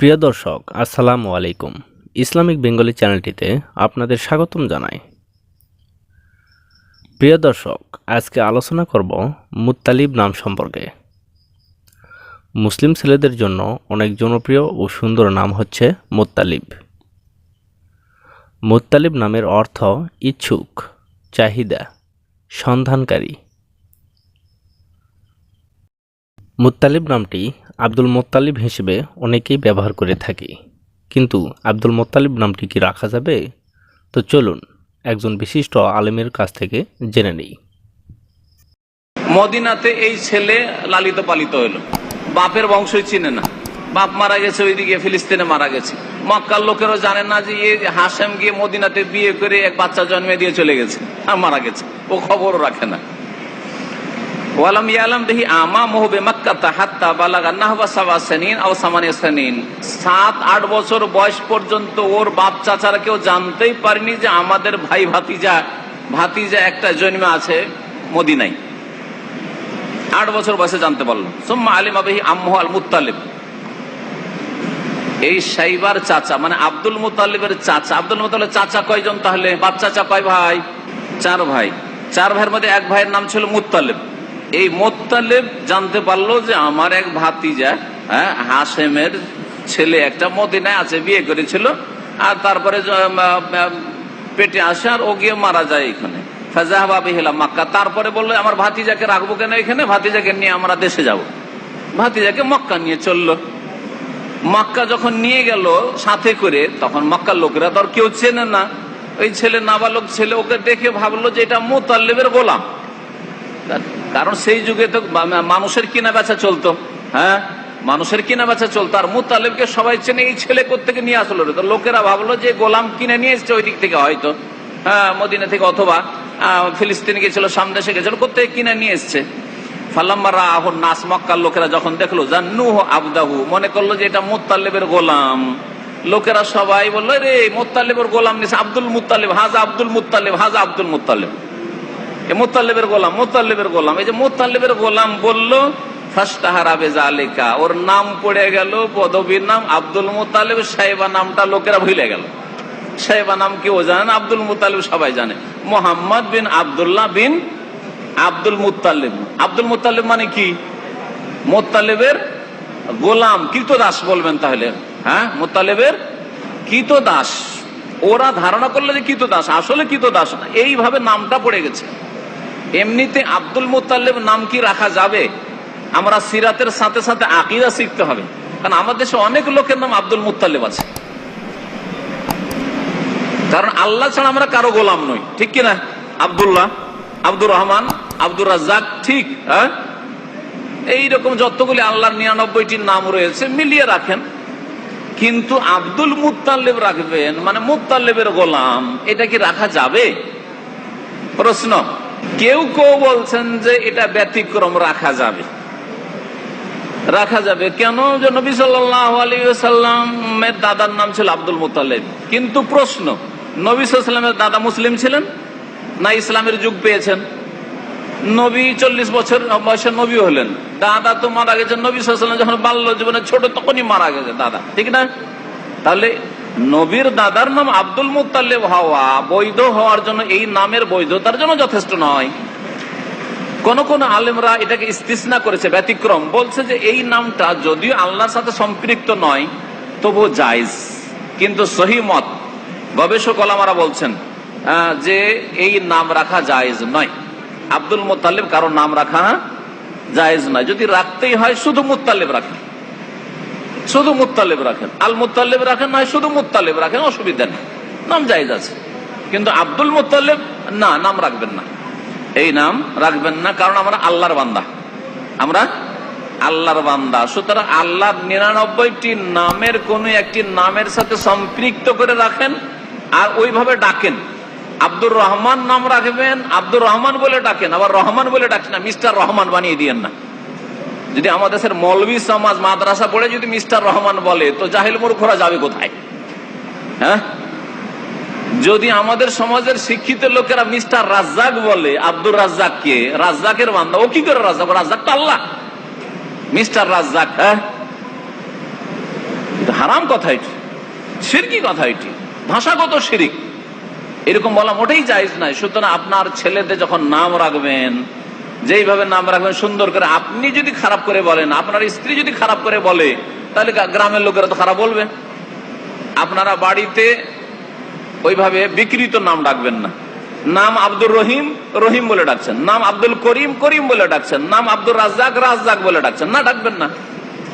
প্রিয় দর্শক, আসসালামু আলাইকুম। ইসলামিক বেঙ্গলি চ্যানেলটিতে আপনাদের স্বাগতম জানাই। প্রিয় দর্শক, আজকে আলোচনা করব মুত্তালিব নাম সম্পর্কে। মুসলিম ছেলেদের জন্য অনেক জনপ্রিয় ও সুন্দর নাম হচ্ছে মুত্তালিব মুত্তালিব নামের অর্থ ইচ্ছুক, চাহিদা, সন্ধানকারী। মুত্তালিব নামটি আব্দুল মোত্তালিব হিসেবে অনেকেই ব্যবহার করে থাকি। কিন্তু আব্দুল মোত্তালিব নামটি কি রাখা যাবে? তো চলুন একজন বিশিষ্ট আলেমের কাছ থেকে জেনে নেই। মদিনাতে এই ছেলে লালিত পালিত হলো। বাপের বংশই চিনে না। বাপ মারা গেছে ওইদিকে, ফিলিস্তিনে মারা গেছে। মক্কার লোকেরও জানে না যে এ হাসেম গিয়ে মদিনাতে বিয়ে করে এক বাচ্চা জন্মে দিয়ে চলে গেছে আর মারা গেছে। ও খবরও রাখে না। ওয়ালাম ইয়ালাম দেহি আমা মোহবে মক্কা হাত্তা বালাগা নাহবা সাবা সানিন আও সামানিয়া সানিন। সাত, আট বছর বয়স পর্যন্ত ওর বাপ চাচারা কেউ জানতেই পারেনি যে আমাদের ভাই ভাতিজা ভাতিজা একটা জন্মে আছে মদিনায়। আট বছর বয়সে জানতে পারল। সোম্মা আলিম আবহি আম্মু আল মুতালিব এই সাইবার চাচা মানে আব্দুল মুতালিবের চাচা। আব্দুল মুতালিব চাচা কয়জন তাহলে? বাপ চাচা কয় ভাই? চার ভাই। চার ভাইয়ের মধ্যে এক ভাইয়ের নাম ছিল মুতালিব এই মোত্তালেব জানতে পারল যে আমার এক ভাতিজা হ্যাঁ হাসেমের ছেলে একটা মদিনায় আছে, বিয়ে করেছিল, আর তারপরে পেটে আসে আর ও গিয়ে মারা যায় এখানে। মাক্কা। তারপরে বলল, আমার ভাতিজাকে রাখব কেন এখানে? ভাতিজাকে নিয়ে আমরা দেশে যাব। ভাতিজাকে মক্কা নিয়ে চলল। মক্কা যখন নিয়ে গেল সাথে করে, তখন মক্কার লোকেরা তো আর কেউ চেনে না। ওই ছেলে নাবালক ছেলে ওকে দেখে ভাবলো যে এটা মোতাল্লেবের গোলাম। কারণ সেই যুগে তো মানুষের কিনা বেচা চলতো। হ্যাঁ? মানুষের কিনা বেচা চলতো। আর মুতালেবকে সবাই চেনে, এই ছেলে থেকে নিয়ে আসলো। তো লোকেরা ভাবলো যে গোলাম কিনে নিয়ে এসছে ওই দিক থেকে হয়তো। হ্যাঁ মদিনা থেকে অথবা ফিলিস্তিন গেছিল সামদেশে গেছিল কোথেকে কিনে নিয়ে এসছে? ফালাম্মারা আহর নাস, মক্কার লোকেরা যখন দেখল জান্নু আবদাহু, মনে করল যে এটা মুতাল্লেবের গোলাম। লোকেরা সবাই বলল রে মুতাল্লেবের গোলাম নিছে আব্দুল মুতাল্লেব হাজ আব্দুল মুতাল্লেব হাজা আব্দুল মুতাল্লেব এ মোতাল্লেবের গোলাম মোতাল্লেবের গোলাম। এই যে মোতাল্লেবের গোলাম বলল ফাস্তাহারাবে জালেকা ওর নাম পড়ে গেল, পদবীর নাম আব্দুল মুতালেব সাহেবা নামটা লোকেরা ভুলে গেল। সাহেবা নাম কেউ জানে না? আব্দুল মুতালেব সবাই জানে। মোহাম্মদ বিন আব্দুল্লাহ বিন আব্দুল মুতাল্লিব আব্দুল মুতাল্লিব মানে কি? মোত্তালেবের গোলাম কৃতদাস বলবেন তাহলে। হ্যাঁ? মোত্তালেবের কৃতদাস ওরা ধারণা করল যে কৃতদাস আসলে কৃতদাস না। এইভাবে নামটা পড়ে গেছে। এমনিতে আব্দুল মুতাল্লিব নাম কি রাখা যাবে? আমরা সিরাতের সাথে সাথে আকিদা শিখতে হবে। কারণ আমাদের দেশে অনেক লোকের নাম আব্দুল মুতাল্লিব আছে। কারণ আল্লাহ ছাড়া আমরা কারও গোলাম নই। ঠিক কিনা? আব্দুল্লাহ, আব্দুর রহমান, আব্দুর রাজ্জাক, ঠিক হ্যাঁ? এইরকম যতগুলি আল্লাহর নিরানব্বইটি নাম রয়েছে, মিলিয়ে রাখেন। কিন্তু আব্দুল মুতাল্লিব রাখবেন মানে মুতাল্লিবের গোলাম, এটা কি রাখা যাবে? প্রশ্ন। কেউ কেউ বলছেন যে এটা ব্যতিক্রম, রাখা যাবে। রাখা যাবে। কেন? যে নবী আলিয়াল্লামের দাদার নাম ছিল আব্দুল মুতাল্লিব কিন্তু প্রশ্ন, নবী সাল্লামের দাদা মুসলিম ছিলেন না ইসলামের যুগ পেয়েছেন? নবী চল্লিশ বছর বয়সের নবী হলেন। দাদা তো মারা গেছেন। নবী সাল্লাম যখন বাল্য জীবনে ছোট, তখনই মারা গেছে দাদা। ঠিক না? তাহলে নবীর দাদার নাম আব্দুল মুতাল্লেব হওয়া, বৈধ হওয়ার জন্য এই নামের বৈধতার জন্য যথেষ্ট নয়। কোন কোন আলেমরা এটাকে ইস্তিসনা করেছে, ব্যতিক্রম। বলছে যে এই নামটা যদিও আল্লাহর সাথে সম্পৃক্ত নয় তবু জায়জ। কিন্তু সহি মত গবেষক আলামারা বলছেন যে এই নাম রাখা জায়েজ নয়। আব্দুল মোতালেব কারও নাম রাখা জায়েজ নয়। যদি রাখতেই হয়, শুধু মুতালেব রাখেন শুধু মুতালেব রাখেন। আল মুতালেব রাখেন নয়, শুধু মুতালেব রাখেন, অসুবিধা নেই। নাম জায়েজ আছে। কিন্তু আব্দুল মুতালেব না, নাম রাখবেন না। এই নাম রাখবেন না, কারণ আমরা আল্লাহর বান্দা। আমরা আল্লাহর বান্দা। সুতরাং আল্লাহর নিরানব্বইটি নামের কোন একটি নামের সাথে সম্পৃক্ত করে রাখেন আর ওইভাবে ডাকেন। আব্দুর রহমান নাম রাখবেন, আব্দুর রহমান বলে ডাকেন। আবার রহমান বলে ডাকেন না, মিস্টার রহমান বানিয়ে দিয়েন না। যদি আমাদের দেশের মৌলবী সমাজ মাদ্রাসা পড়ে যদি মিস্টার রহমান বলে, তো জাহিল মূর্খরা যাবে কোথায়? হ্যাঁ? যদি আমাদের সমাজের শিক্ষিত লোকেরা মিস্টার রাজ্জাক বলে, আব্দুর রাজ্জাক কে? রাজ্জাকের বান্দা। ও কি করে রাজ্জাক? রাজ্জাক তো আল্লাহ। মিস্টার রাজ্জাক হ্যাঁ? হারাম কথা এটি। সিরকি কথা এটি। ভাষাগত শিরিক এরকম বলা মোটেই জায়জ নাই। সুতরাং আপনার ছেলেদের যখন নাম রাখবেন যেইভাবে নাম রাখবেন, সুন্দর করে আপনি যদি খারাপ করে বলেন, আপনার স্ত্রী যদি খারাপ করে বলে, তাহলে গ্রামের লোকেরা তো খারাপ বলবে। আপনারা বাড়িতে ওইভাবে বিকৃত নাম ডাকবেন না। নাম আব্দুর রহিম রহিম বলে ডাকছেন। নাম আব্দুল করিম করিম বলে ডাকছেন। নাম আব্দুল রাজ্জাক রাজ্জাক বলে ডাকছেন। না, ডাকবেন না।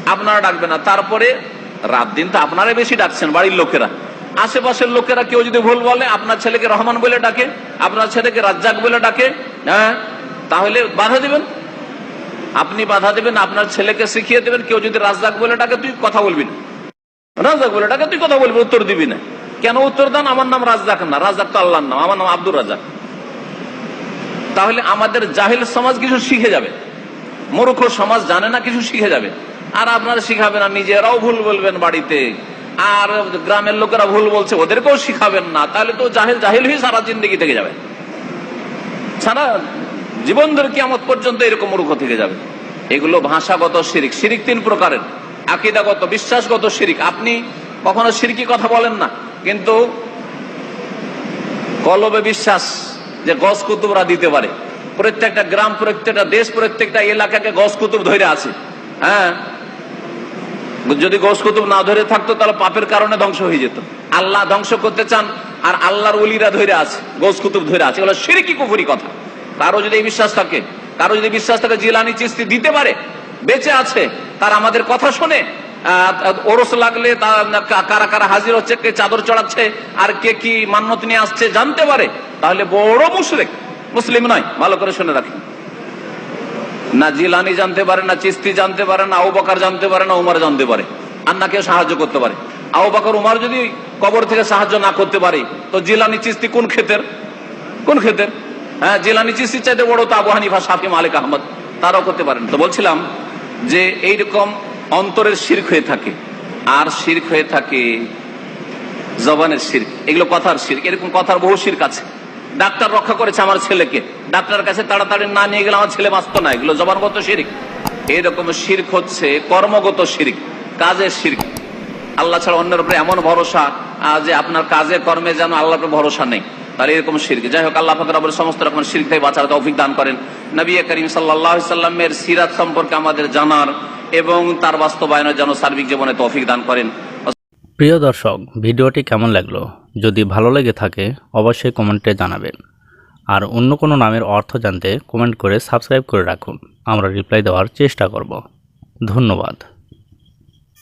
আপনারা ডাকবেন না। তারপরে রাত দিন তো আপনারাই বেশি ডাকছেন, বাড়ির লোকেরা। আশেপাশের লোকেরা কেউ যদি ভুল বলে, আপনার ছেলেকে রহমান বলে ডাকে, আপনার ছেলেকে রাজ্জাক বলে ডাকে হ্যাঁ? তাহলে বাধা দিবেন। আপনি বাধা দেবেন, আপনার ছেলেকে শিখিয়ে দেবেন, কেউ যদি রাজ্জাক বলে ডাকে, তুই কথা বলবি না। রাজ্জাক বলে ডাকে, তুই কথা বলবি, উত্তর দিবি না। কেন উত্তর দেন? আমার নাম রাজ্জাক না। রাজ্জাক তো আল্লাহর নাম, আমার নাম আব্দুর রাজ্জাক। তাহলে আমাদের জাহিল সমাজ কিছু শিখে যাবে। মূর্খ সমাজ জানে না, কিছু শিখে যাবে। আর আপনারা শিখাবেন না, নিজেরাও ভুল বলবেন বাড়িতে। আর গ্রামের লোকেরা ভুল বলছে, ওদেরকেও শিখাবেন না। তাহলে তো জাহিল জাহিল হয়ে সারা জিন্দগি থেকে যাবে। সারা জীবন ধরে কিয়ামত পর্যন্ত এরকম মূর্খ থেকে যাবে। এগুলো ভাষাগত শিরিক। শিরিক তিন প্রকারের। আকিদাগত, বিশ্বাসগত শিরিক। আপনি কখনো সিরকি কথা বলেন না, কিন্তু কলবে বিশ্বাস যে গস কুতুবরা দিতে পারে। প্রত্যেকটা গ্রাম, প্রত্যেকটা দেশ, প্রত্যেকটা এলাকাকে গস কুতুব ধরে আছে। হ্যাঁ? যদি গোস কুতুব না ধরে থাকতো, তাহলে পাপের কারণে ধ্বংস হয়ে যেত। আল্লাহ ধ্বংস করতে চান, আর আল্লাহর উলিরা ধরে আছে গোস কুতুব ধরে আছে। এগুলো সিরিকি কুফুরি কথা। কারও যদি বিশ্বাস থাকে কারও যদি বিশ্বাস থাকে, জিলানি চিস্তি দিতে পারে, বেঁচে আছে, তার আমাদের কথা শুনে ওরস লাগলে কারা কারা হাজির হচ্ছে, কে চাদর চড়াচ্ছে, আর কে কি মান্যত নিয়ে আসছে, জানতে পারে, তাহলে বড় মুশরিক মুসলিম নয়, ভালো করে শুনে রাখেন না জিলানি জানতে পারে, না চিস্তি জানতে পারে, না আবু বকর জানতে পারে, না উমার জানতে পারে, আর না কেউ সাহায্য করতে পারে। আবু বকর, উমার যদি কবর থেকে সাহায্য না করতে পারে, তো জিলানি চিস্তি কোন ক্ষেতের? কোন ক্ষেতের? হ্যাঁ জিলানি চিস্তি চাইতে বড় তো আবু হানিফা সাফি মালিক, আহমদ, তারাও করতে পারেন। তো বলছিলাম যে এইরকম অন্তরের শির্ক হয়ে থাকে। আর শির্ক হয়ে থাকে জবানের শির্ক। এগুলো কথার শির্ক। এরকম কথার বহু শির্ক আছে। ডাক্তার রক্ষা করেছে আমার ছেলেকে। ডাক্তার কাছে তাড়াতাড়ি না নিয়ে গেলে আমার ছেলে বাঁচত না। এগুলো জবানগত শির্ক। এরকম শির্ক হচ্ছে কর্মগত শির্ক, কাজের শির্ক। আল্লাহ ছাড়া অন্যের উপরে এমন ভরসা যে আপনার কাজে কর্মে যেন আল্লাহর ভরসা নেই। তাহলে এরকম শির্ক। যাই হোক, আল্লাহ ফাকর আবার সমস্ত রকম শির্ক থেকে বাঁচার তৌফিক দান করেন। নবী করিম সাল্লাহ সাল্লামের সিরাত সম্পর্কে আমাদের জানার এবং তার বাস্তবায়নের যেন সার্বিক জীবনে তৌফিক দান করেন। প্রিয় দর্শক, ভিডিওটি কেমন লাগল? যদি ভালো লেগে থাকে, অবশ্যই কমেন্টে জানাবেন। আর অন্য কোনো নামের অর্থ জানতে কমেন্ট করে সাবস্ক্রাইব করে রাখুন। আমরা রিপ্লাই দেওয়ার চেষ্টা করব। ধন্যবাদ।